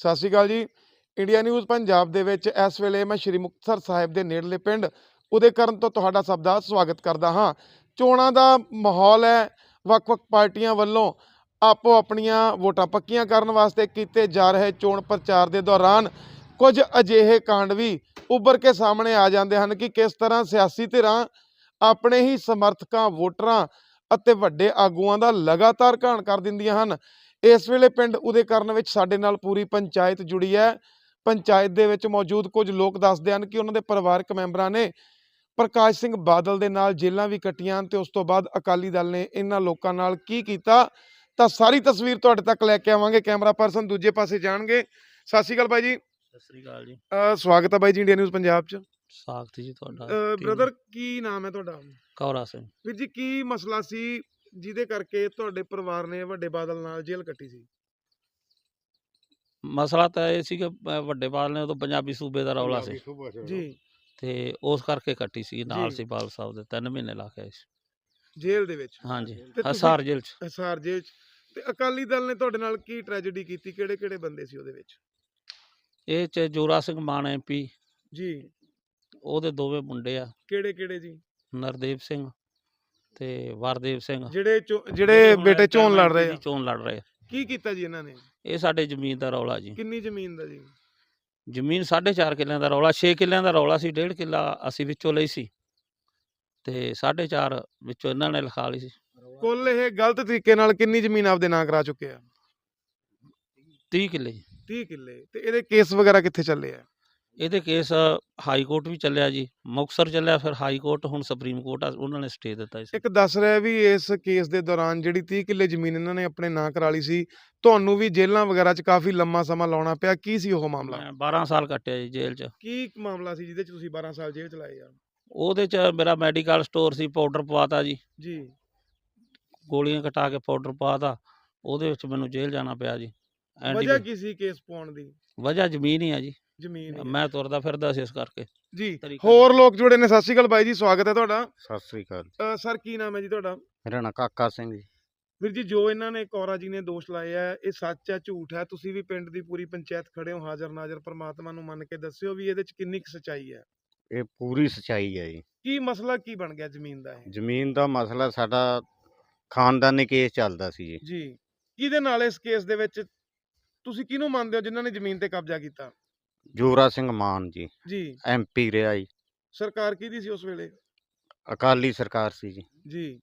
ਸਤਿ ਸ਼੍ਰੀ ਅਕਾਲ ਜੀ। India news Punjab ਦੇ ਵਿੱਚ ਇਸ ਵੇਲੇ ਮੈਂ ਸ਼੍ਰੀ ਮੁਕਤਸਰ ਸਾਹਿਬ ਦੇ ਨੇੜਲੇ ਪਿੰਡ ਉਦੇਕਰਨ ਤੋਂ ਤੁਹਾਡਾ ਸਭ ਦਾ ਸਵਾਗਤ ਕਰਦਾ ਹਾਂ। ਚੋਣਾਂ ਦਾ ਮਾਹੌਲ ਹੈ, ਵੱਖ-ਵੱਖ ਪਾਰਟੀਆਂ ਵੱਲੋਂ ਆਪੋ ਆਪਣੀਆਂ ਵੋਟਾਂ ਪੱਕੀਆਂ ਕਰਨ ਵਾਸਤੇ ਕੀਤੇ ਜਾ ਰਹੇ ਚੋਣ ਪ੍ਰਚਾਰ ਦੇ ਦੌਰਾਨ ਕੁਝ ਅਜਿਹੇ ਕਾਂਡ ਵੀ ਉੱਭਰ ਕੇ ਸਾਹਮਣੇ ਆ ਜਾਂਦੇ ਹਨ ਕਿ ਕਿਸ ਤਰ੍ਹਾਂ ਸਿਆਸੀ ਧਿਰਾਂ ਆਪਣੇ ਹੀ ਸਮਰਥਕਾਂ, ਵੋਟਰਾਂ ਅਤੇ ਵੱਡੇ ਆਗੂਆਂ ਦਾ ਲਗਾਤਾਰ ਘਾਣ ਕਰ ਦਿੰਦੀਆਂ ਹਨ। ਇਸ ਵੇਲੇ ਪਿੰਡ ਉਦੇਕਰਨ ਵਿੱਚ ਸਾਡੇ ਨਾਲ ਪੂਰੀ ਪੰਚਾਇਤ ਜੁੜੀ ਹੈ। ਪੰਚਾਇਤ ਦੇ ਵਿੱਚ ਮੌਜੂਦ ਕੁਝ ਲੋਕ ਦੱਸਦੇ ਹਨ ਕਿ ਉਹਨਾਂ ਦੇ ਪਰਿਵਾਰਕ ਮੈਂਬਰਾਂ ਨੇ ਪ੍ਰਕਾਸ਼ ਸਿੰਘ ਬਾਦਲ ਦੇ ਨਾਲ ਜੇਲ੍ਹਾਂ ਵੀ ਕੱਟੀਆਂ ਤੇ ਉਸ ਤੋਂ ਬਾਅਦ ਅਕਾਲੀ ਦਲ ਨੇ ਇਹਨਾਂ ਲੋਕਾਂ ਨਾਲ ਕੀ ਕੀਤਾ ਤਾਂ ਸਾਰੀ ਤਸਵੀਰ ਤੁਹਾਡੇ ਤੱਕ ਲੈ ਕੇ ਆਵਾਂਗੇ। ਕੈਮਰਾ ਪਰਸਨ ਦੂਜੇ ਪਾਸੇ ਜਾਣਗੇ। ਸਤਿ ਸ਼੍ਰੀ ਅਕਾਲ ਬਾਈ ਜੀ। ਸਤਿ ਸ੍ਰੀ ਅਕਾਲ ਜੀ। ਸਵਾਗਤ ਹੈ ਬਾਈ ਜੀ ਇੰਡੀਆ ਨਿਊਜ਼ ਪੰਜਾਬ 'ਚ। ਸਾਖਤ ਜੀ ਤੁਹਾਡਾ। ਬ੍ਰਦਰ ਕੀ ਨਾਮ ਹੈ ਤੁਹਾਡਾ? ਕੌਰਾ ਸਿੰਘ। ਵੀਰ ਜੀ ਕੀ ਮਸਲਾ ਸੀ ਜਿਹਦੇ ਕਰਕੇ ਤੁਹਾਡੇ ਪਰਿਵਾਰ ਨੇ ਵੱਡੇ ਬਾਦਲ ਨਾਲ ਜੇਲ੍ਹ ਕੱਟੀ ਸੀ। ਮਸਲਾ ਤਾਂ ਇਹ ਸੀ ਕਿ ਵੱਡੇ ਬਾਲ ਨੇ ਉਦੋਂ ਪੰਜਾਬੀ ਸੂਬੇ ਦਾ ਰੌਲਾ ਸੀ। ਜੀ। ਤੇ ਉਸ ਕਰਕੇ ਕੱਟੀ ਸੀ ਨਾਲ ਜੀ। ਸੀ ਬਾਲ ਸਾਹਿਬ ਦੇ 3 ਮਹੀਨੇ ਲਾ ਕੇ ਆਏ ਸੀ। ਜੇਲ੍ਹ ਦੇ ਵਿੱਚ? ਹਾਂਜੀ। ਤੁਸੀਂ- ਹਸਾਰ ਜੇਲ੍ਹ ਚ। ਹਿਸਾਰ ਜੇਲ੍ਹ 'ਚ। ਤੇ ਅਕਾਲੀ ਦਲ ਨੇ ਤੁਹਾਡੇ ਨਾਲ ਕੀ ਟ੍ਰੈਜੇਡੀ ਕੀਤੀ? ਕਿਹੜੇ ਕਿਹੜੇ ਬੰਦੇ ਸੀ ਉਹਦੇ ਵਿੱਚ? ਇਹ ਚ ਜੋਰਾ ਸਿੰਘ ਮਾਨ ਐਮਪੀ ਜੀ। ਉਹਦੇ ਦੋਵੇਂ ਮੁੰਡੇ ਆ। ਕਿਹੜੇ ਕਿਹੜੇ ਜੀ? ਨਰਦੇਵ ਸਿੰਘ। ਤੇ ਵਰਦੇਵ ਸਿੰਘ ਜਿਹੜੇ ਚੋ- ਜਿਹੜੇ ਹੁਣ ਬੇਟੇ ਇਸ time ਚੋਣ ਲੜ MP ਰਹੇ ਦੀ ਆ ਚੋਣ ਲੜ ਰਹੇ ਆ। ਕੀ ਕੀਤਾ ਜੀ ਇਹਨਾਂ ਨੇ? ਇਹ ਸਾਡੇ ਜ਼ਮੀਨ ਦਾ ਰੌਲਾ ਜੀ। ਕਿੰਨੀ ਜ਼ਮੀਨ ਦਾ ਜੀ? ਜ਼ਮੀਨ 4.5 ਕਿੱਲਿਆਂ ਦਾ ਰੌਲਾ 6 ਕਿੱਲਿਆਂ ਦਾ ਰੌਲਾ ਸੀ 1.5 ਕਿੱਲਾ ਅਸੀਂ ਵਿੱਚੋਂ ਲਈ ਸੀ। ਤੇ 4.5 ਵਿੱਚੋਂ ਇਹਨਾਂ ਨੇ ਲਿਖਾ ਲਈ ਸੀ। ਕੁੱਲ ਇਹ ਗਲਤ ਤਰੀਕੇ ਨਾਲ ਕਿੰਨੀ ਜ਼ਮੀਨ ਆਪਦੇ ਨਾਂ ਕਰਾ ਚੁੱਕੇ ਆ? 30 ਕਿੱਲੇ ਜੀ। 30 ਕਿੱਲੇ। ਤੇ ਇਹਦੇ ਕੇਸ ਵਗੈਰਾ ਕਿੱਥੇ ਚੱਲੇ ਆ? ਇਹਦੇ ਕੇਸ ਹਾਈ ਕੋਰਟ ਵੀ ਚੱਲਿਆ ਜੀ ਮੁਕਤਸਰ ਚੱਲਿਆ ਫਿਰ ਹਾਈ ਕੋਰਟ ਹੁਣ ਸੁਪਰੀਮ ਕੋਰਟ ਆ ਉਹਨਾਂ ਨੇ ਸਟੇ ਦਿੱਤਾ ਇਸ ਇੱਕ ਦੱਸ ਰਿਹਾ ਵੀ ਇਸ ਕੇਸ ਦੇ ਦੌਰਾਨ ਜਿਹੜੀ 30 ਕਿੱਲੇ ਜ਼ਮੀਨ ਇਹਨਾਂ ਨੇ ਆਪਣੇ ਨਾਂ ਕਰਾ ਲਈ ਸੀ ਤੁਹਾਨੂੰ ਵੀ ਜੇਲ੍ਹਾਂ ਵਗੈਰਾ 'ਚ ਕਾਫੀ ਲੰਮਾ ਸਮਾਂ ਲਾਉਣਾ ਪਿਆ ਕੀ ਸੀ ਉਹ ਮਾਮਲਾ? ਮੈਂ 12 ਸਾਲ ਕੱਟਿਆ ਜੀ ਜੇਲ੍ਹ 'ਚ। ਕੀ ਮਾਮਲਾ ਸੀ ਜਿਹਦੇ 'ਚ ਤੁਸੀਂ 12 ਸਾਲ ਜੇਲ੍ਹ ਚ ਲਾਏ ਆ? ਉਹਦੇ 'ਚ ਮੇਰਾ ਮੈਡੀਕਲ ਸਟੋਰ ਸੀ ਪਾਊਡਰ ਪਵਾਤਾ ਜੀ। ਜੀ। ਗੋਲੀਆਂ ਕਟਾ ਕੇ ਪਾਊਡਰ ਪਵਾਤਾ ਉਹਦੇ ਵਿੱਚ ਮੈਨੂੰ ਜੇਲ੍ਹ ਜਾਣਾ ਪਿਆ ਜੀ। ਐਂਟੀ ਵਜ੍ਹਾ ਕੀ ਸੀ ਕੇਸ ਪਾਉਣ ਦੀ? ਵਜ੍ਹਾ ਜ਼ਮੀਨ ਹੀ ਆ ਜੀ। ਜ਼ਮੀਨ ਹੀ। ਮੈਂ ਤੁਰਦਾ ਫਿਰਦਾ ਸੀ ਇਸ ਕਰਕੇ ਜੀ ਤਰੀਕਾ ਹੋਰ ਲੋਕ ਜੁੜੇ ਨੇ ਸਤਿ ਸ਼੍ਰੀ ਅਕਾਲ ਬਾਈ ਜੀ ਸਵਾਗਤ ਹੈ ਤੁਹਾਡਾ। ਸਤਿ ਸ੍ਰੀ ਅਕਾਲ ਅ, ਸਰ ਕੀ ਨਾਮ ਹੈ ਜੀ ਤੁਹਾਡਾ? ਮੇਰਾ ਨਾਂ ਕਾਕਾ ਸਿੰਘ ਜੀ। ਵੀਰ ਜੀ ਜੋ ਇਹਨਾਂ ਨੇ ਕੌਰਾ ਜੀ ਨੇ ਦੋਸ਼ ਲਾਏ ਆ ਇਹ ਸੱਚ ਹੈ ਝੂਠ ਹੈ ਤੁਸੀਂ ਵੀ ਪਿੰਡ ਦੀ ਪੂਰੀ ਪੰਚਾਇਤ ਖੜੇ ਹੋ ਹਾਜ਼ਰ ਨਾਜ਼ਰ ਪ੍ਰਮਾਤਮਾ ਨੂੰ ਮੰਨ ਕੇ ਦੱਸਿਓ ਵੀ ਇਹਦੇ 'ਚ ਕਿੰਨੀ ਕੁ ਸੱਚਾਈ ਹੈ। ਇਹ ਪੂਰੀ ਸਚਾਈ ਹੈ ਜੀ। ਕੀ ਮਸਲਾ ਕੀ ਬਣ ਗਿਆ ਜ਼ਮੀਨ ਦਾ ਇਹ? ਜ਼ਮੀਨ ਦਾ ਮਸਲਾ ਸਾਡਾ ਖਾਨਦਾਨੀ ਕੇਸ ਚੱਲਦਾ ਸੀ ਜੀ। ਜੀ ਕਿਹਦੇ ਨਾਲ ਇਸ ਕੇਸ ਦੇ ਵਿੱਚ ਤੁਸੀਂ ਕਿਹਨੂੰ ਮੰਨਦੇ ਹੋ ਜਿਨ੍ਹਾਂ ਨੇ ਜ਼ਮੀਨ ਤੇ ਕਬਜ਼ਾ ਕੀਤਾ? ਜੋਰਾ ਸਿੰਘ ਮਾਨ ਜੀ ਜੀ। ਐਮਪੀ ਰਿਹਾ ਜੀ। ਸਰਕਾਰ ਕਿਹਦੀ ਸੀ ਉਸ ਵੇਲੇ? ਅਕਾਲੀ ਸਰਕਾਰ ਸੀ ਜੀ। ਜੀ।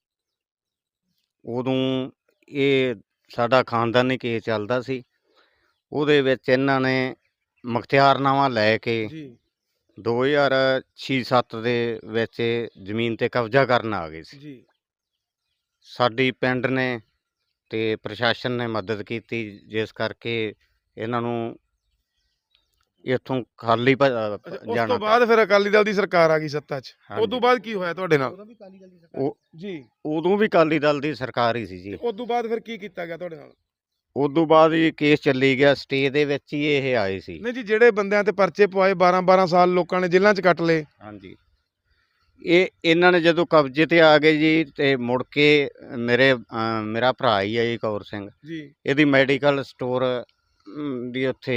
ਉਦੋਂ ਇਹ ਸਾਡਾ ਖਾਨਦਾਨੀ ਕੇਸ ਚੱਲਦਾ ਸੀ। ਉਹਦੇ ਵਿੱਚ ਇਹਨਾਂ ਨੇ ਮੁਖਤਿਆਰਨਾਮਾ ਲੈ ਕੇ ਜੀ। 2006-7 ਦੇ ਵਿੱਚ ਇਹ ਜ਼ਮੀਨ ਤੇ ਕਬਜ਼ਾ ਕਰਨ ਆ ਗਏ ਸੀ। ਜੀ। ਸਾਡੀ ਪਿੰਡ ਨੇ ਤੇ ਪ੍ਰਸ਼ਾਸਨ ਨੇ ਮਦਦ ਕੀਤੀ ਜਿਸ ਕਰਕੇ ਇਹਨਾਂ ਨੂੰ ਇੱਥੋਂ ਖਾਲੀ ਭ- ਅ, ਅੱਛਾ ਉਸ ਜਾਣਾ ਤੋਂ ਬਾਅਦ ਫਿਰ ਅਕਾਲੀ ਦਲ ਦੀ ਸਰਕਾਰ ਆ ਗਈ ਸੱਤਾ 'ਚ। ਉਸ ਤੋਂ ਬਾਅਦ ਕੀ ਹੋਇਆ ਤੁਹਾਡੇ ਨਾਲ? ਉਹ ਜੀ। ਉਦੋਂ ਵੀ ਅਕਾਲੀ ਦਲ ਦੀ ਸਰਕਾਰ ਹੀ ਸੀ ਜੀ। ਉਸ ਤੋਂ ਬਾਅਦ ਫਿਰ ਕੀ ਕੀਤਾ ਗਿਆ ਤੁਹਾਡੇ ਨਾਲ? ਉਦੋਂ ਬਾਅਦ ਇਹ ਕੇਸ ਚੱਲੀ ਗਿਆ ਸਟੇ ਦੇ ਵਿੱਚ ਹੀ ਇਹ ਆਏ ਸੀ। ਨਹੀਂ ਜੀ ਜਿਹੜੇ ਬੰਦਿਆਂ ਤੇ ਪਰਚੇ ਪਵਾਏ 12 12 ਸਾਲ ਲੋਕਾਂ ਨੇ ਜੇਲ੍ਹਾਂ 'ਚ ਕੱਟ ਲਏ। ਹਾਂਜੀ। ਇਹ ਇਹਨਾਂ ਨੇ ਜਦੋਂ ਕਬਜ਼ੇ ਤੇ ਆ ਗਏ ਜੀ ਤੇ ਮੁੜ ਕੇ ਮੇਰੇ ਅ, ਮੇਰਾ ਭਰਾ ਹੀ ਹੈ ਜੀ ਕੌਰ ਸਿੰਘ। ਜੀ। ਇਹਦੀ ਮੈਡੀਕਲ ਸਟੋਰ ਦੀ ਉੱਥੇ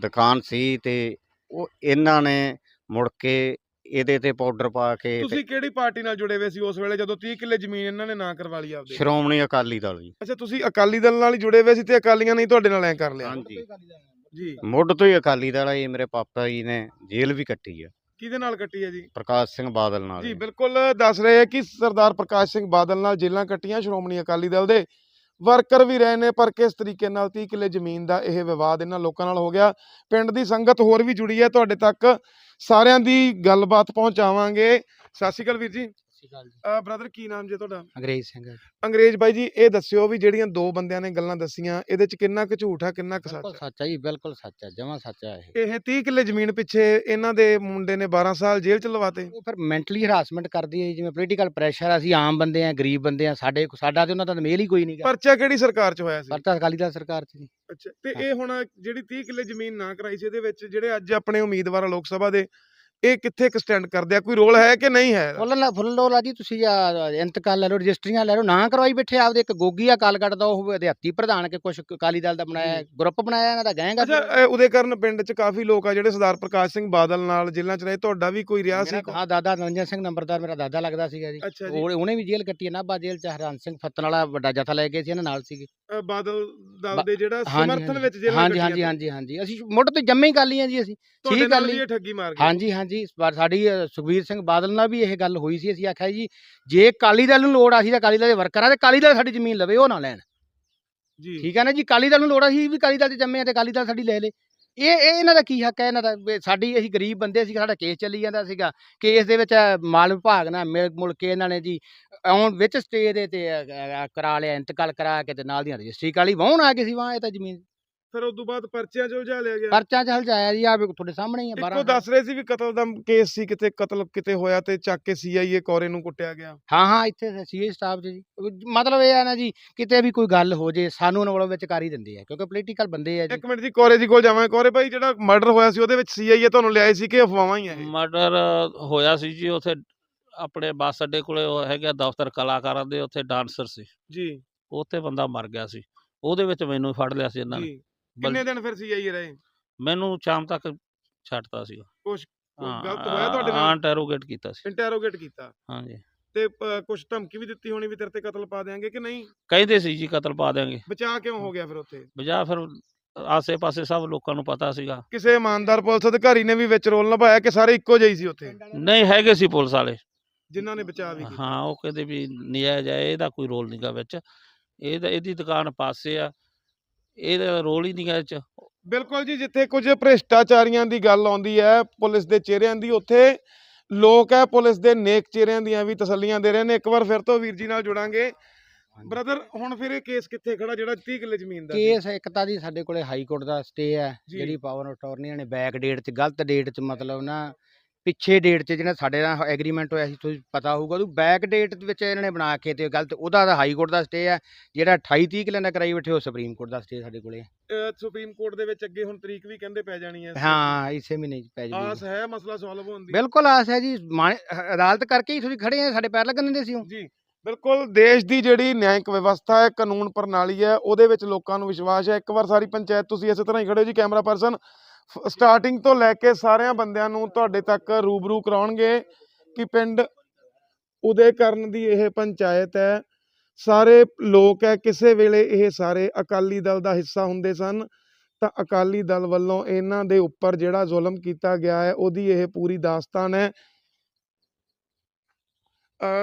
ਦੁਕਾਨ ਸੀ ਤੇ ਉਹ ਇਹਨਾਂ ਨੇ ਮੁੜ ਕੇ ਇਹਦੇ ਤੇ ਪਾਊਡਰ ਪਾ ਕੇ ਤੁਸੀਂ ਕਿਹੜੀ ਪਾਰਟੀ ਨਾਲ ਜੁੜੇ ਹੋਏ ਸੀ ਉਸ ਵੇਲੇ ਜਦੋਂ 30 ਕਿੱਲੇ ਜ਼ਮੀਨ ਇਹਨਾਂ ਨੇ ਨਾ ਕਰਵਾ ਲਈ ਆਪਦੇ? ਸ਼੍ਰੋਮਣੀ ਅਕਾਲੀ ਦਲ ਜੀ। ਅੱਛਾ ਤੁਸੀਂ ਅਕਾਲੀ ਦਲ ਨਾਲ ਹੀ ਜੁੜੇ ਹੋਏ ਸੀ ਤੇ ਅਕਾਲੀਆਂ ਨੇ ਹੀ ਤੁਹਾਡੇ ਨਾਲ ਐ ਕਰ ਲਿਆ। ਹਾਂਜੀ। ਜੀ। ਮੁੱਢ ਤੋਂ ਹੀ ਅਕਾਲੀ ਦਲ ਆ ਜੀ ਮੇਰੇ ਪਾਪਾ ਜੀ ਨੇ ਜੇਲ੍ਹ ਵੀ ਕੱਟੀ ਆ। ਕਿਹਦੇ ਨਾਲ ਕੱਟੀ ਹੈ ਜੀ? ਪ੍ਰਕਾਸ਼ ਸਿੰਘ ਬਾਦਲ ਨਾਲ ਜੀ ਜੀ। ਬਿਲਕੁਲ ਦੱਸ ਰਹੇ ਆ ਕਿ ਸਰਦਾਰ ਪ੍ਰਕਾਸ਼ ਸਿੰਘ ਬਾਦਲ ਨਾਲ ਜੇਲ੍ਹਾਂ ਕੱਟੀਆਂ ਸ਼੍ਰੋਮਣੀ ਅਕਾਲੀ ਦਲ ਦੇ। ਵਰਕਰ ਵੀ ਰਹੇ ਨੇ, ਪਰ ਕਿਸ ਤਰੀਕੇ ਨਾਲ 30 ਕਿੱਲੇ ਜ਼ਮੀਨ ਦਾ ਇਹ ਵਿਵਾਦ ਇਹਨਾਂ ਲੋਕਾਂ ਨਾਲ ਹੋ ਗਿਆ। ਪਿੰਡ ਦੀ ਸੰਗਤ ਹੋਰ ਵੀ ਜੁੜੀ ਹੈ, ਤੁਹਾਡੇ ਤੱਕ ਸਾਰਿਆਂ ਦੀ ਗੱਲਬਾਤ ਪਹੁੰਚਾਵਾਂਗੇ। ਸਤਿ ਸ਼੍ਰੀ ਅਕਾਲ ਵੀਰ ਜੀ। ਬ੍ਰਦਰ ਕੀ ਨਾਮ ਜੇ ਤੁਹਾਡਾ? ਅੰਗਰੇਜ਼ ਸਿੰਘ ਅੰਗਰੇਜ਼ ਬਾਈ ਜੀ ਇਹ ਦੱਸਿਓ ਵੀ ਜਿਹੜੀਆਂ ਦੋ ਬੰਦਿਆਂ ਨੇ ਗੱਲਾਂ ਦੱਸੀਆਂ ਇਹਦੇ ਚ ਕਿੰਨਾ ਕੁ ਝੂਠ ਆ ਕਿੰਨਾ ਕੁ ਬਿਲਕੁਲ ਸੱਚ ਆ? ਸੱਚ ਹੈ ਜੀ ਬਿਲਕੁਲ ਸੱਚ ਹੈ ਜਮਾਂ ਸੱਚ ਹੈ ਇਹ। ਇਹ 30 ਕਿੱਲੇ ਜ਼ਮੀਨ ਪਿੱਛੇ ਇਹਨਾਂ ਦੇ ਮੁੰਡੇ ਨੇ 12 ਸਾਲ ਜੇਲ੍ਹ ਚ ਲਵਾਤੇ। ਉਹ ਫਿਰ ਮੈਂਟਲੀ ਹਰਾਸਮੈਂਟ ਕਰਦੀ ਹੈ ਜੀ, ਜਿਵੇਂ ਪੋਲੀਟੀਕਲ ਪ੍ਰੈਸ਼ਰ ਅਸੀਂ ਆਮ ਬੰਦੇ ਆ ਗਰੀਬ ਬੰਦੇ ਆ ਸਾਡੇ ਸਾਡਾ ਤੇ ਉਹਨਾਂ ਦਾ ਤਾਂ ਮੇਲ ਹੀ ਕੋਈ ਨਹੀਂਗਾ ਪਰਚਾ ਕਿਹੜੀ ਸਰਕਾਰ ਚ ਹੋਇਆ ਸੀ? ਪਰ ਤਾਂ ਅਕਾਲੀ ਦਲ ਸਰਕਾਰ ਚ ਜੀ। ਅੱਛਾ ਤੇ ਇਹ ਹੁਣ ਜਿਹੜੀ 30 ਕਿੱਲੇ ਜ਼ਮੀਨ ਨਾ ਕਰਾਈ ਸੀ ਇਹਦੇ ਵਿੱਚ ਜਿਹੜੇ ਅੱਜ ਆਪਣੇ ਉਮੀਦਵਾਰ ਆ ਲੋਕ ਸਭਾ ਦੇ ਇਹ ਕਿੱਥੇ ਸਟੈਂਡ ਕਰਦੇ ਆ? ਕੋਈ ਰੋਲ ਹੈ ਕਿ ਨਹੀਂ ਹੈ? ਫੁੱਲ ਫੁੱਲ ਲੋਲਾ ਜੀ ਤੁਸੀਂ ਆ ਇੰਤਕਾਲ ਲੈ ਲਓ ਰਜਿਸਟਰੀਆਂ ਲੈ ਲਓ ਨਾ ਕਰਵਾਈ ਬੈਠੇ ਆਪਦੇ ਇੱਕ ਗੋਗੀ ਆ ਕਾਲਗੜ ਦਾ ਉਹ ਅਧਿਆਤੀ ਪ੍ਰਧਾਨ ਕੇ ਕੁਛ ਅਕਾਲੀ ਦਲ ਦਾ ਬਣਾਇਆ ਗਰੁੱਪ ਬਣਾਇਆ ਇਹਨਾਂ ਦਾ ਅੱਛਾ ਇਹ ਉਹਦੇ ਕਾਰਨ ਪਿੰਡ 'ਚ ਕਾਫੀ ਲੋਕ ਆ ਜਿਹੜੇ ਸਰਦਾਰ ਪ੍ਰਕਾਸ਼ ਸਿੰਘ ਬਾਦਲ ਨਾਲ ਜੇਲ੍ਹਾਂ 'ਚ ਰਹੇ ਤੁਹਾਡਾ ਵੀ ਕੋਈ ਰਿਹਾ ਸੀ ਹਾਂ ਦਾਦਾ ਨਰਿੰਦਰ ਸਿੰਘ ਨੰਬਰਦਾਰ ਮੇਰਾ ਦਾਦਾ ਲੱਗਦਾ ਸੀਗਾ ਜੀ। ਉਹਨੇ ਵੀ ਜੇਲ੍ਹ ਕੱਟੀ ਨਾਭਾ ਜੇਲ੍ਹ ਚ ਹਰਨ ਸਿੰਘ ਫੱਤਨ ਵਾਲਾ ਵੱਡਾ ਜਥਾ ਲੈ ਗਏ ਸੀ ਇਹਨਾਂ ਨਾਲ ਸੀਗੇ। ਬਾਦਲ ਦਲ ਦੇ ਜਿਹੜਾ ਸਮਰਥਨ। ਵਿੱਚ ਜੇਲ੍ਹਾਂ ਹਾਂਜੀ ਹਾਂਜੀ। ਹਾਂਜੀ ਹਾਂਜੀ। ਅਸੀਂ ਮੁੱਢ ਤੋਂ ਜੰਮੇ ਹੀ ਕਾਲੀਆਂ ਜੀ ਅਸੀਂ। ਠੀਕ। ਇਹ ਠੱਗੀ ਮਾਰ ਗਏ ਹਾਂਜੀ ਹਾਂਜੀ। ਇਸ ਵਾਰ ਸਾਡੀ ਅ, ਸੁਖਬੀਰ ਸਿੰਘ ਬਾਦਲ ਨਾਲ ਵੀ ਇਹ ਗੱਲ ਹੋਈ ਸੀ ਅਸੀਂ ਆਖਿਆ ਜੀ ਜੇ ਅਕਾਲੀ ਦਲ ਨੂੰ ਲੋੜ ਆ ਸੀ ਤਾਂ ਅਕਾਲੀ ਦਲ ਦੇ ਵਰਕਰਾਂ ਤੇ ਅਕਾਲੀ ਦਲ ਸਾਡੀ ਜ਼ਮੀਨ ਲਵੇ ਉਹ ਨਾ ਲੈਣ। ਜੀ। ਠੀਕ ਹੈ ਨਾ ਜੀ ਅਕਾਲੀ ਦਲ ਨੂੰ ਲੋੜ ਆ ਸੀ ਵੀ ਅਕਾਲੀ ਦਲ 'ਚ ਜੰਮੇ ਆ ਤੇ ਅਕਾਲੀ ਦਲ ਸਾਡੀ ਲੈ ਲੇ। ਇਹ ਇਹ ਇਹਨਾਂ ਦਾ ਕੀ ਹੱਕ ਹੈ ਇਹਨਾਂ ਦਾ ਸਾਡੀ ਅਸੀਂ ਗਰੀਬ ਬੰਦੇ ਸੀ ਸਾਡਾ ਕੇਸ ਚੱਲੀ ਜਾਂਦਾ ਸੀਗਾ ਕੇਸ ਦੇ ਵਿੱਚ ਮਾਲ ਵਿਭਾਗ ਨਾਲ ਮਿਲ ਮੁਲ ਕੇ ਇਹਨਾਂ ਨੇ ਜੀ ਆਉਣ ਵਿੱਚ ਸਟੇ ਦੇ ਤੇ ਕਰਾ ਲਿਆ ਇੰਤਕਾਲ ਕਰਾ ਕੇ ਤੇ ਨਾਲ ਦੀਆਂ ਰਜਿਸਟਰੀ ਕਾਲੀ ਵਾਹੁਣ ਆ ਗਏ ਸੀ ਵਾਹ ਇਹ ਤਾਂ ਜ਼ਮੀਨ ਫਿਰ ਉਸ ਤੋਂ ਬਾਅਦ ਪਰਚਿਆਂ 'ਚ ਉਲਝਾ ਲਿਆ ਗਿਆ। ਪਰਚਾ ਚ ਹਲਜਾਇਆ ਜੀ ਆ ਵੀ ਤੁਹਾਡੇ ਸਾਹਮਣੇ ਹੀ ਆ 12 ਇੱਕੋ ਦੱਸ ਰਹੇ ਸੀ ਵੀ ਕਤਲ ਦਾ ਕੇਸ ਸੀ ਕਿਤੇ ਕਤਲ ਕਿਤੇ ਹੋਇਆ ਤੇ ਚੱਕ ਕੇ ਸੀਆਈਏ ਕੋਰੇ ਨੂੰ ਕੁੱਟਿਆ ਗਿਆ। ਹਾਂ ਹਾਂ ਇੱਥੇ ਸੀਏ ਸਟਾਫ 'ਚ ਜੀ। ਮਤਲਬ ਇਹ ਆ ਨਾ ਜੀ ਕਿਤੇ ਵੀ ਕੋਈ ਗੱਲ ਹੋ ਜੇ ਸਾਨੂੰ ਉਹਨਾਂ ਵੱਲੋਂ ਵਿੱਚ ਕਰ ਹੀ ਦਿੰਦੇ ਆ ਕਿਉਂਕਿ ਪੋਲੀਟੀਕਲ ਬੰਦੇ ਆ ਜੀ। ਇੱਕ ਮਿੰਟ ਜੀ ਕੋਰੇ ਜੀ ਕੋਲ ਜਾਵਾਂ ਕੋਰੇ ਭਾਈ ਜਿਹੜਾ ਮਰਡਰ ਹੋਇਆ ਸੀ ਉਹਦੇ ਵਿੱਚ ਸੀਆਈਏ ਤੁਹਾਨੂੰ ਲਿਆਏ ਸੀ ਕਿ ਅਫਵਾਹਾਂ ਹੀ ਆ ਇਹ? ਮਰਡਰ ਹੋਇਆ ਸੀ ਜੀ ਉੱਥੇ ਆਪਣੇ ਬੱਸ ਅੱਡੇ ਕੋਲੇ ਉਹ ਹੈਗਾ ਦਫ਼ਤਰ ਕਲਾਕਾਰਾਂ ਦੇ ਉੱਥੇ ਡਾਂਸਰ ਸੀ। ਜੀ। ਉੱਥੇ ਬੰਦਾ ਮਰ ਗਿਆ ਸੀ। ਉਹਦੇ ਵਿੱਚ ਮੈਨੂੰ ਫੜ ਲਿਆ ਸੀ ਇਹਨਾਂ ਨੇ। ਜੀ। ਕਿੰਨੇ ਦਿਨ ਫਿਰ ਸੀਆਈਏ ਰਹੇ ਮੈਨੂੰ ਸ਼ਾਮ ਤੱਕ ਛੱਡਤਾ ਸੀਗਾ। ਕੋਈ ਗਲਤ ਹੋਇਆ ਤੁਹਾਡੇ ਹਾਂ ਨਾਲ ਇੰਟਰੋਗੇਟ ਕੀਤਾ ਸੀ। ਇੰਟਰੋਗੇਟ ਕੀਤਾ? ਹਾਂਜੀ। ਤੇ ਕੁਛ ਧਮਕੀ ਵੀ ਦਿੱਤੀ ਹੋਣੀ ਵੀ ਤੇਰੇ ਤੇ ਕਤਲ ਪਾ ਦੇਾਂਗੇ ਕਿ ਨਹੀਂ? ਕਹਿੰਦੇ ਸੀ ਜੀ ਕਤਲ ਪਾ ਦੇਾਂਗੇ ਬਚਾ ਕਿਉਂ ਹੋ ਗਿਆ ਫਿਰ ਉੱਥੇ? ਬਜਾ ਫਿਰ ਆਸੇ-ਪਾਸੇ ਸਭ ਲੋਕਾਂ ਨੂੰ ਪਤਾ ਸੀਗਾ। ਕਿਸੇ ਇਮਾਨਦਾਰ ਪੁਲਿਸ ਅਧਿਕਾਰੀ ਨੇ ਵੀ ਵਿੱਚ ਰੋਲ ਨਿਭਾਇਆ ਕਿ ਸਾਰੇ ਇੱਕੋ ਜਿਹੇ ਹੀ ਸੀ ਉੱਥੇ? ਨਹੀਂ ਹੈਗੇ ਸੀ ਪੁਲਿਸ ਵਾਲੇ। ਜਿਨ੍ਹਾਂ ਨੇ ਬਚਾ ਵੀ ਕੀਤਾ। ਹਾਂ ਉਹ ਕਹਿੰਦੇ ਵੀ ਨਜਾਇਜ਼ ਹੈ ਇਹਦਾ ਕੋਈ ਰੋਲ ਨਹੀਂਗਾ ਵਿੱਚ। ਇਹਦਾ ਇਹਦੀ ਦੁਕਾਨ ਪਾਸੇ ਆ। ਇਹਦਾ ਰੋਲ ਹੀ ਨਹੀਂਗਾ ਇਹ ਚ ਬਿਲਕੁਲ ਜੀ ਜਿੱਥੇ ਕੁਝ ਭ੍ਰਿਸ਼ਟਾਚਾਰੀਆਂ ਦੀ ਗੱਲ ਆਉਂਦੀ ਹੈ ਪੁਲਿਸ ਦੇ ਚਿਹਰਿਆਂ ਦੀ ਉੱਥੇ ਲੋਕ ਹੈ ਪੁਲਿਸ ਦੇ ਨੇਕ ਚਿਹਰਿਆਂ ਦੀਆਂ ਵੀ ਤਸੱਲੀਆਂ ਦੇ ਰਹੇ ਨੇ ਇੱਕ ਵਾਰ ਫਿਰ ਤੋਂ ਵੀਰ ਜੀ ਨਾਲ ਜੁੜਾਂਗੇ ਬ੍ਰਦਰ ਹੁਣ ਫਿਰ ਇਹ ਕੇਸ ਕਿੱਥੇ ਖੜਾ ਜਿਹੜਾ 30 ਕਿੱਲੇ ਜ਼ਮੀਨ ਦਾ ਸੀ? ਕੇਸ ਇੱਕ ਤਾਂ ਜੀ ਸਾਡੇ ਕੋਲੇ ਹਾਈ ਕੋਰਟ ਦਾ ਸਟੇ ਹੈ ਜੀ। ਜਿਹੜੀ ਪਾਵਰ ਅਟਾਰਨੀਆਂ ਨੇ ਬੈਕ ਡੇਟ 'ਚ ਗਲਤ ਡੇਟ 'ਚ ਮਤਲਬ ਨਾ ਪਿੱਛੇ ਡੇਟ 'ਚ ਜਿਹੜਾ ਸਾਡੇ ਨਾਲ ਐਗਰੀਮੈਂਟ ਹੋਇਆ ਸੀ ਤੁਸੀਂ ਪਤਾ ਹੋਊਗਾ। ਉਹ ਬੈਕ ਡੇਟ ਦੇ ਵਿੱਚ ਇਹਨਾਂ ਨੇ ਬਣਾ ਕੇ ਤੇ ਗਲਤ ਉਹਦਾ ਤਾਂ ਹਾਈ ਕੋਰਟ ਦਾ ਸਟੇ ਹੈ ਜਿਹੜਾ 28 30 ਕਿੱਲੇ ਦਾ ਕਰਾਈ ਬੈਠੇ ਉਹ ਸੁਪਰੀਮ ਕੋਰਟ ਦਾ ਸਟੇ ਸਾਡੇ ਕੋਲੇ ਸੁਪਰੀਮ ਕੋਰਟ ਦੇ ਵਿੱਚ ਅੱਗੇ ਹੁਣ ਤਰੀਕ ਵੀ ਕਹਿੰਦੇ ਪੈ ਜਾਣੀ ਹੈ ਹਾਂ ਇਸੇ ਮਹੀਨੇ ਪੈ ਜੂਗੀ ਆਸ ਹੈ ਮਸਲਾ ਸੋਲਵ ਹੋਣ ਦੀ? ਬਿਲਕੁਲ ਆਸ ਹੈ ਜੀ। ਅਦਾਲਤ ਕਰਕੇ ਹੀ ਤੁਸੀਂ ਖੜੇ ਆ ਸਾਡੇ ਪੈਰ ਲੱਗਣ ਦਿੰਦੇ ਸੀ ਉਹ। ਜੀ ਬਿਲਕੁਲ। ਦੇਸ਼ ਦੀ ਜਿਹੜੀ ਨਿਆਂਇਕ ਵਿਵਸਥਾ ਹੈ ਕਾਨੂੰਨ ਪ੍ਰਣਾਲੀ ਹੈ ਉਹਦੇ ਵਿੱਚ ਲੋਕਾਂ ਨੂੰ ਵਿਸ਼ਵਾਸ ਹੈ। ਇੱਕ ਵਾਰ ਸਾਰੀ ਪੰਚਾਇਤ ਤੁਸੀਂ ਇਸੇ ਤਰ੍ਹਾਂ ਹੀ ਖੜੇ ਹੋ ਜੀ ਕੈਮਰਾ ਪਰਸਨ। ਸਟਾਰਟਿੰਗ ਤੋਂ ਲੈ ਕੇ ਸਾਰਿਆਂ ਬੰਦਿਆਂ ਨੂੰ ਤੁਹਾਡੇ ਤੱਕ ਰੂਬਰੂ ਕਰਾਉਣਗੇ ਕਿ ਪਿੰਡ ਉਦੇ ਕਰਨ ਦੀ ਇਹ ਪੰਚਾਇਤ ਹੈ। ਸਾਰੇ ਲੋਕ ਹੈ ਕਿਸੇ ਵੇਲੇ ਇਹ ਸਾਰੇ ਅਕਾਲੀ ਦਲ ਦਾ ਹਿੱਸਾ ਹੁੰਦੇ ਸਨ ਤਾਂ ਅਕਾਲੀ ਦਲ ਵੱਲੋਂ ਇਹਨਾਂ ਦੇ ਉੱਪਰ ਜਿਹੜਾ ਜ਼ੁਲਮ ਕੀਤਾ ਗਿਆ ਹੈ ਉਹਦੀ ਇਹ ਪੂਰੀ ਦਾਸਤਾਨ ਹੈ।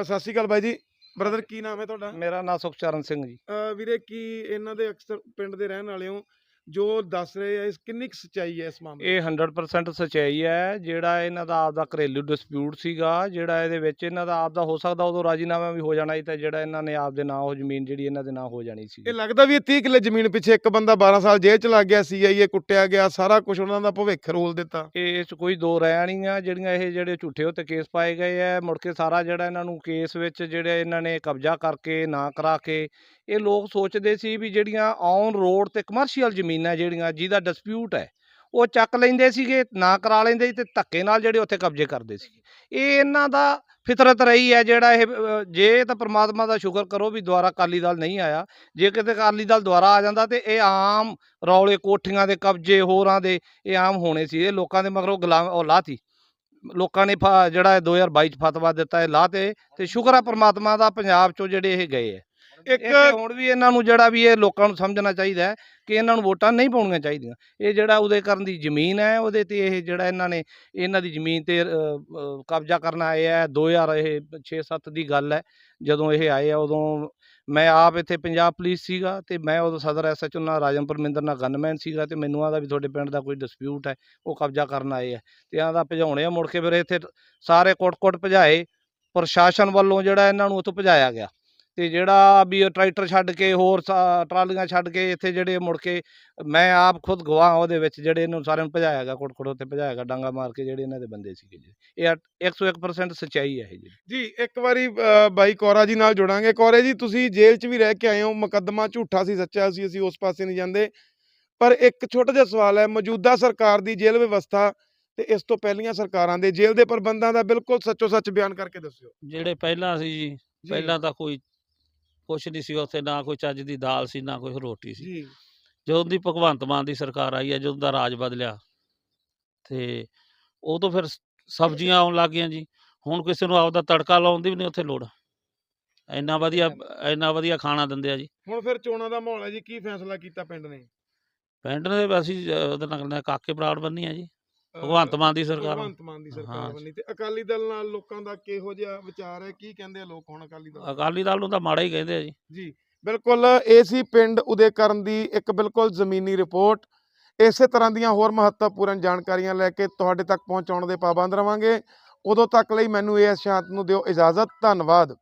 ਸਤਿ ਸ਼੍ਰੀ ਅਕਾਲ ਬਾਈ ਜੀ। ਬ੍ਰਦਰ ਕੀ ਨਾਮ ਹੈ ਤੁਹਾਡਾ? ਮੇਰਾ ਨਾਮ ਸੁਖਚਰਨ ਸਿੰਘ ਜੀ। ਵੀਰੇ ਕੀ ਇਹਨਾਂ ਦੇ ਅਕਸਰ ਪਿੰਡ ਦੇ ਰਹਿਣ ਵਾਲੇ ਹੋ? ਜੋ ਦੱਸ ਰਹੇ ਆ ਇਸ ਕਿੰਨੀ ਕੁ ਸੱਚਾਈ ਹੈ ਇਸ ਮਾਮਲੇ ਇਹ 100% ਸਚਾਈ ਹੈ ਜਿਹੜਾ ਇਹਨਾਂ ਦਾ ਆਪਦਾ ਘਰੇਲੂ ਡਿਸਪਿਊਟ ਸੀਗਾ ਜਿਹੜਾ ਇਹਦੇ ਵਿੱਚ ਇਹਨਾਂ ਦਾ ਆਪਦਾ ਹੋ ਸਕਦਾ ਉਦੋਂ ਰਾਜੀਨਾਮਾ ਵੀ ਹੋ ਜਾਣਾ ਸੀ ਤਾਂ ਜਿਹੜਾ ਇਹਨਾਂ ਨੇ ਆਪਦੇ ਨਾਂ ਉਹ ਜ਼ਮੀਨ ਜਿਹੜੀ ਇਹਨਾਂ ਦੇ ਨਾਂ ਹੋ ਜਾਣੀ ਸੀ। ਇਹ ਲੱਗਦਾ ਵੀ ਇਹ 30 ਕਿੱਲੇ ਜ਼ਮੀਨ ਪਿੱਛੇ ਇੱਕ ਬੰਦਾ 12 ਸਾਲ ਜੇਲ੍ਹ ਚ ਲੱਗ ਗਿਆ ਸੀਆਈਏ ਕੁੱਟਿਆ ਗਿਆ ਸਾਰਾ ਕੁਝ ਉਹਨਾਂ ਦਾ ਭਵਿੱਖ ਰੋਲ ਦਿੱਤਾ। ਇਹ 'ਚ ਕੋਈ ਦੋ ਰਹਿ ਨਹੀਂ ਆ ਜਿਹੜੀਆਂ ਇਹ ਜਿਹੜੇ ਝੂਠੇ ਉੱਤੇ ਕੇਸ ਪਾਏ ਗਏ ਆ ਮੁੜ ਕੇ ਸਾਰਾ ਜਿਹੜਾ ਇਹਨਾਂ ਨੂੰ ਕੇਸ ਵਿੱਚ ਜਿਹੜੇ ਇਹਨਾਂ ਨੇ ਕਬਜ਼ਾ ਕਰਕੇ ਨਾ ਕਰਾ ਕੇ ਇਹ ਲੋਕ ਸੋਚਦੇ ਸੀ ਵੀ ਜਿਹੜੀਆਂ ਔਨ ਰੋਡ ਤੇ ਕਮਰਸ਼ੀਅਲ ਜ਼ਮੀਨਾਂ ਜਿਹੜੀਆਂ ਜਿਹਦਾ ਡਿਸਪਿਊਟ ਹੈ, ਉਹ ਚੱਕ ਲੈਂਦੇ ਸੀਗੇ, ਨਾ ਕਰਾ ਲੈਂਦੇ ਸੀ ਤੇ ਧੱਕੇ ਨਾਲ ਜਿਹੜੇ ਉੱਥੇ ਕਬਜ਼ੇ ਕਰਦੇ ਸੀ। ਇਹ ਇਹਨਾਂ ਦਾ ਫਿਤਰਤ ਰਹੀ ਹੈ ਜਿਹੜਾ ਇਹ, ਜੇ ਤਾਂ ਪ੍ਰਮਾਤਮਾ ਦਾ ਸ਼ੁਕਰ ਕਰੋ ਵੀ ਦੁਆਰਾ ਅਕਾਲੀ ਦਲ ਨਹੀਂ ਆਇਆ, ਜੇ ਕਿਤੇ ਅਕਾਲੀ ਦਲ ਦੁਆਰਾ ਆ ਜਾਂਦਾ ਤੇ ਇਹ ਆਮ ਰੌਲੇ ਕੋਠੀਆਂ ਦੇ ਕਬਜ਼ੇ ਹੋਰਾਂ ਦੇ, ਇਹ ਆਮ ਹੋਣੇ ਸੀ। ਇਹ ਲੋਕਾਂ ਦੇ ਮਗਰੋਂ ਗੁਲਾਮ ਉਹ ਲਾਤੀ। ਲੋਕਾਂ ਨੇ ਫ- ਜਿਹੜਾ ਇਹ 2022 ਚ ਫਤਵਾ ਦਿੱਤਾ ਹੈ ਲਾਹ ਤੇ ਸ਼ੁਕਰ ਆ ਪ੍ਰਮਾਤਮਾ ਦਾ ਪੰਜਾਬ ਚੋਂ ਜਿਹੜੇ ਇਹ ਗਏ ਹੈ। ਇੱਕ ਇਹ ਹੁਣ ਵੀ ਇਹਨਾਂ ਨੂੰ ਜਿਹੜਾ ਵੀ ਇਹ ਲੋਕਾਂ ਨੂੰ ਸਮਝਣਾ ਚਾਹੀਦਾ ਹੈ ਕਿ ਇਹਨਾਂ ਨੂੰ ਵੋਟਾਂ ਨਹੀਂ ਪਾਉਣੀਆਂ ਚਾਹੀਦੀਆਂ। ਇਹ ਜਿਹੜਾ ਉਹਦੇ ਕਰਨ ਦੀ ਜ਼ਮੀਨ ਹੈ, ਉਹਦੇ ਤੇ ਇਹ ਜਿਹੜਾ ਇਹਨਾਂ ਨੇ ਇਹਨਾਂ ਦੀ ਜ਼ਮੀਨ ਤੇ ਕਬਜ਼ਾ ਕਰਨ ਆਏ ਆ 2000 ਇਹ 6-7 ਦੀ ਗੱਲ ਹੈ, ਜਦੋਂ ਇਹ ਆਏ ਆ ਉਦੋਂ ਮੈਂ ਆਪ ਇੱਥੇ ਪੰਜਾਬ ਪੁਲਿਸ ਸੀਗਾ ਤੇ ਮੈਂ ਉਦੋਂ ਸਦਰ ਐਸਐਚਓ ਨਾਲ ਰਾਜਨ ਪਰਮਿੰਦਰ ਨਾਲ ਗਨਮੈਨ ਸੀਗਾ ਤੇ ਮੈਨੂੰ ਆਦਾ ਵੀ ਤੁਹਾਡੇ ਪਿੰਡ ਦਾ ਕੋਈ ਡਿਸਪਿਊਟ ਹੈ, ਉਹ ਕਬਜ਼ਾ ਕਰਨ ਆਏ ਆ ਤੇ ਆਂਦਾ ਭਜਾਉਣੇ ਆ ਮੁੜ ਕੇ ਫਿਰ ਇੱਥੇ ਸਾਰੇ ਕੋਟ-ਕੋਟ ਭਜਾਏ, ਪ੍ਰਸ਼ਾਸਨ ਵੱਲੋਂ ਜਿਹੜਾ ਇਹਨਾਂ ਨੂੰ ਉੱਥੋਂ ਭਜਾਇਆ ਗਿਆ। ਤੇ ਜਿਹੜਾ ਵੀ ਉਹ ਟਰੈਕਟਰ ਛੱਡ ਕੇ ਹੋਰ ਟਰਾਲੀਆਂ ਛੱਡ ਕੇ ਇੱਥੇ ਜਿਹੜੇ ਮੁੜ ਕੇ ਮੈਂ ਆਪ ਖੁਦ ਗਵਾਹ ਹਾਂ ਉਹਦੇ ਵਿੱਚ ਜਿਹੜੇ ਇਹਨੂੰ ਸਾਰਿਆਂ ਨੂੰ ਭਜਾਇਆ ਗਿਆ ਕੋਟ-ਕੋਟ ਉੱਤੇ ਭਜਾਇਆ ਗਿਆ ਡਾਂਗਾ ਮਾਰ ਕੇ ਜਿਹੜੇ ਇਹਨਾਂ ਦੇ ਬੰਦੇ ਸੀਗੇ ਜੀ। ਇਹ 101% ਸੱਚਾਈ ਹੈ ਇਹ ਜੀ। ਜੀ ਇੱਕ ਵਾਰੀ ਬਾਈ ਕੌਰਾ ਜੀ ਨਾਲ ਜੁੜਾਂਗੇ। ਕੌਰੇ ਜੀ ਤੁਸੀਂ ਜੇਲ੍ਹ 'ਚ ਵੀ ਰਹਿ ਕੇ ਆਏ ਹੋ ਮੁਕੱਦਮਾ ਝੂਠਾ ਸੀ ਸੱਚਾ ਸੀ ਅਸੀਂ ਉਸ ਪਾਸੇ ਨਹੀਂ ਜਾਂਦੇ। ਪਰ ਇੱਕ ਛੋਟਾ ਜਿਹਾ ਸਵਾਲ ਹੈ ਮੌਜੂਦਾ ਸਰਕਾਰ ਦੀ ਜੇਲ੍ਹ ਵਿਵਸਥਾ ਤੇ ਇਸ ਤੋਂ ਪਹਿਲੀਆਂ ਸਰਕਾਰਾਂ ਦੇ ਜੇਲ੍ਹ ਦੇ ਪ੍ਰਬੰਧਾਂ ਦਾ ਬਿਲਕੁਲ ਸੱਚੋ ਸੱਚ ਬਿਆਨ ਕਰਕੇ ਦੱਸਿਓ। ਜਿਹੜੇ ਪਹਿਲਾਂ ਸੀ ਜੀ ਜੀ, ਪਹਿਲਾਂ ਤਾਂ ਕੋਈ ਕੁਛ ਨਹੀਂ ਸੀ ਉੱਥੇ ਨਾ ਕੋਈ ਚੱਜ ਦੀ ਦਾਲ ਸੀ ਨਾ ਕੋਈ ਰੋਟੀ ਸੀ। ਜੀ। ਜਦੋਂ ਦੀ ਭਗਵੰਤ ਮਾਨ ਦੀ ਸਰਕਾਰ ਆਈ ਹੈ ਜਦੋਂ ਦਾ ਰਾਜ ਬਦਲਿਆ ਤੇ ਉਦੋਂ ਫਿਰ ਸਬਜ਼ੀਆਂ ਆਉਣ ਲੱਗ ਗਈਆਂ ਜੀ। ਹੁਣ ਕਿਸੇ ਨੂੰ ਆਪਦਾ ਤੜਕਾ ਲਾਉਣ ਦੀ ਵੀ ਨਹੀਂ ਉੱਥੇ ਲੋੜ। ਇੰਨਾ ਵਧੀਆ ਇੰਨਾ ਵਧੀਆ ਖਾਣਾ ਦਿੰਦੇ ਆ ਜੀ। ਹੁਣ ਫਿਰ ਚੋਣਾਂ ਦਾ ਮਾਹੌਲ ਹੈ ਜੀ ਕੀ ਫੈਸਲਾ ਕੀਤਾ ਪਿੰਡ ਨੇ? ਪਿੰਡ ਦੇ ਵੀ ਅਸੀਂ ਅ, ਉਹਦੇ ਨਾਲ ਕਾਕੇ ਬਰਾੜ ਬੰਨੀ ਆ ਜੀ। ਭਗਵੰਤ ਮਾਨ ਦੀ ਸਰਕਾਰ ਭਗਵੰਤ ਮਾਨ ਦੀ ਸਰਕਾਰ ਹਾਂ। ਬਣੀ ਤੇ ਅਕਾਲੀ ਦਲ ਨਾਲ ਲੋਕਾਂ ਦਾ ਕਿਹੋ ਜਿਹਾ ਵਿਚਾਰ ਹੈ? ਕੀ ਕਹਿੰਦੇ ਆ ਲੋਕ ਹੁਣ ਅਕਾਲੀ ਦਲ? ਅਕਾਲੀ ਦਲ ਨੂੰ ਤਾਂ ਮਾੜਾ ਹੀ ਕਹਿੰਦੇ ਆ ਜੀ। ਜੀ ਬਿਲਕੁਲ ਇਹ ਸੀ ਪਿੰਡ ਉਦੇਕਰਨ ਦੀ ਇੱਕ ਬਿਲਕੁਲ ਜ਼ਮੀਨੀ ਰਿਪੋਰਟ। ਇਸੇ ਤਰ੍ਹਾਂ ਦੀਆਂ ਹੋਰ ਮਹੱਤਵਪੂਰਨ ਜਾਣਕਾਰੀਆਂ ਲੈ ਕੇ ਤੁਹਾਡੇ ਤੱਕ ਪਹੁੰਚਾਉਣ ਦੇ ਪਾਬੰਦ ਰਵਾਂਗੇ। ਉਦੋਂ ਤੱਕ ਲਈ ਮੈਨੂੰ ਇਹ ਸ਼ਾਂਤ ਨੂੰ ਦਿਓ ਇਜਾਜ਼ਤ। ਧੰਨਵਾਦ।